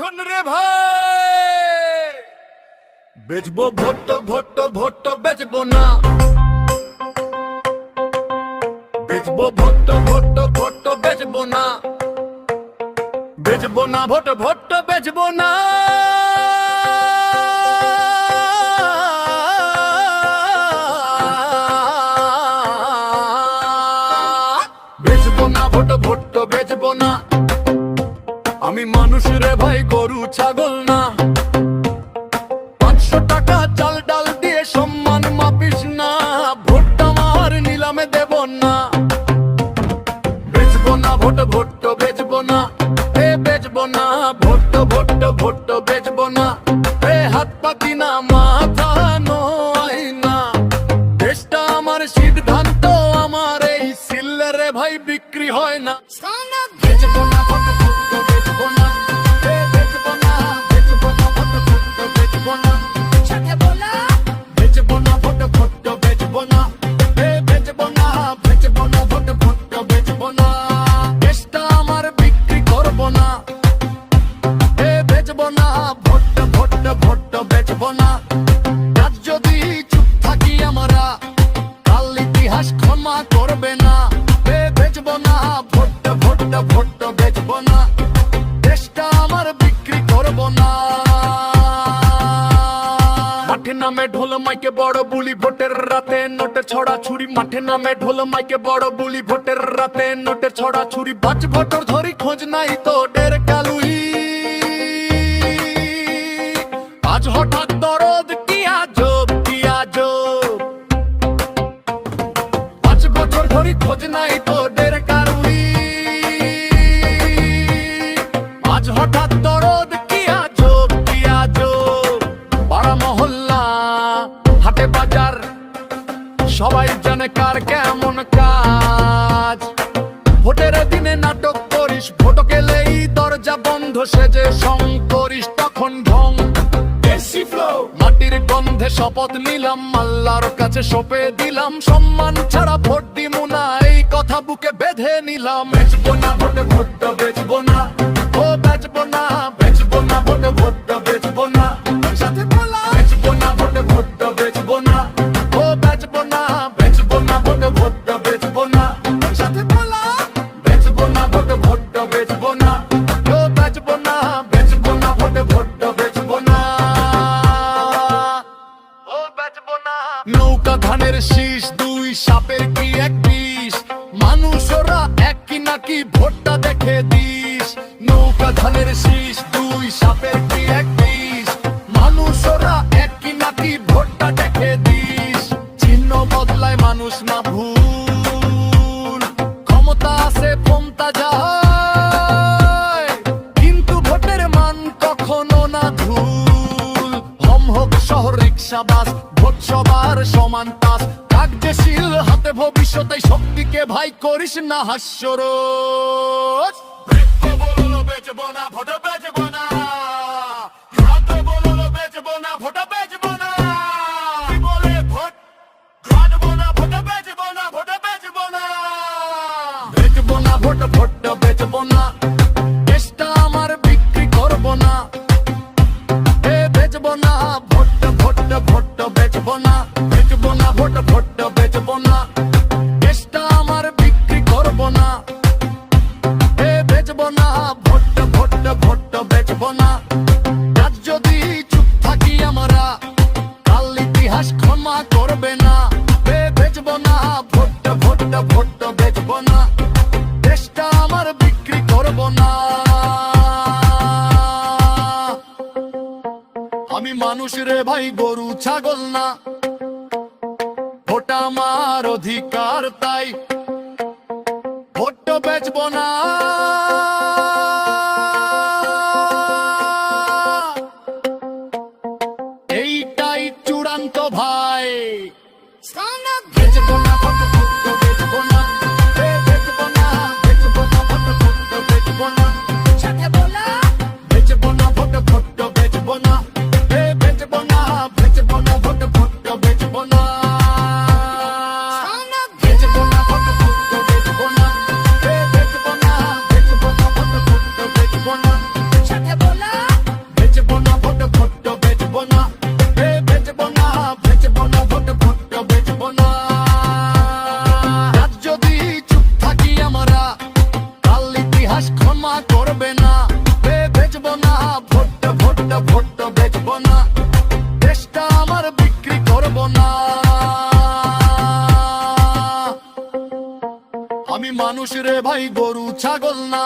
শোন রে ভাই বেচবো ভট্ট ভট্ট ভট্ট বেচবো না বেচবো ভট্ট ভট্ট ভট্ট বেচবো না বেচবো না ভট্ট ভট্ট বেচবো না ছাগল না। পাঁচশো টাকা চাল ডাল দিয়ে সম্মান মাপিস না। ভোটটা আমার নিলামে দেব না। বেচবো না, ভোট ভোট বেচবো না। এ বেচবো না ভোট ভোট ভোট বেচবো না। এ হাত না মাথা নয় না। দেশটা আমার সিদ্ধান্ত, আমার এই সিল্লারে ভাই বিক্রি হয় না। ক্ষমা করবে না। বেচবো না, ভোট ভোট ভোট বেচবো না। দেশটা আমার বিক্রি করব না। মাঠে নামে ঢোল মাইকে বড় বুলি, ভোটের রাতে নোটে ছড়া ছুরি। মাঠে নামে ঢোল মাইকে বড় বুলি, ভোটের রাতে নোটে ছড়া ছুরি। পাঁচ ভোটর ধরি, খোঁজ নাই তো ডের খোঁজ নাই তো ডের কারুই। আজ হঠাৎ দরদ কি আজব কি আজব পাড়া মহল্লা হাটে বাজার সবাই জানে কার কেমন কাজ। ভোটের দিনে নাটক করিস ভোট গেলেই দরজা বন্ধ সেজে সং করিস তখন ঢং। মাটির গন্ধে শপথ নিলাম আল্লাহর কাছে সপে দিলাম সম্মান ছাড়া ভোট বেঁধে নিলাম বেচবো না ভোটে ভোট নাকি ভোটটা দেখে দিস? নৌকা ধানের শীষ, দুই সাপের কি এক বিষ? মানুষরা এক কি নাকি ভোটটা দেখে দিস? চিহ্ন বদলায় মানুষ না ভুল। ক্ষমতা আছে পন্তা যায়। কিন্তু ভোটের মান কখনো না ধুল। হম হোক শহর রিক্সা বাস কার্যশীল হাতে ভবিষ্যতে শক্তিকে ভাই করিস না হাস্যরোজ বেচবো না ভোট বেচবো না হাতে বলল বেচবো না ভোট বেচবো না বলে ভোট? বেচবো না ভোট বেচবো না ভোট বেচবো না বেচবো না ভোট ভোট বেচবো না করবে না বেচবো না ভোট ভোট ভোট বেচবো না। দেশটা আমার বিক্রি করব না। আমি মানুষ রে ভাই, গরু, ছাগল না। ভোট আমার অধিকার তাই। ভোট বেচবো না। ক্ষমা করবে না। বে না ভোট ভোট ভোট বেচবো না। দেশটা আমার বিক্রি করব না। আমি মানুষ রে ভাই, গরু, ছাগল না।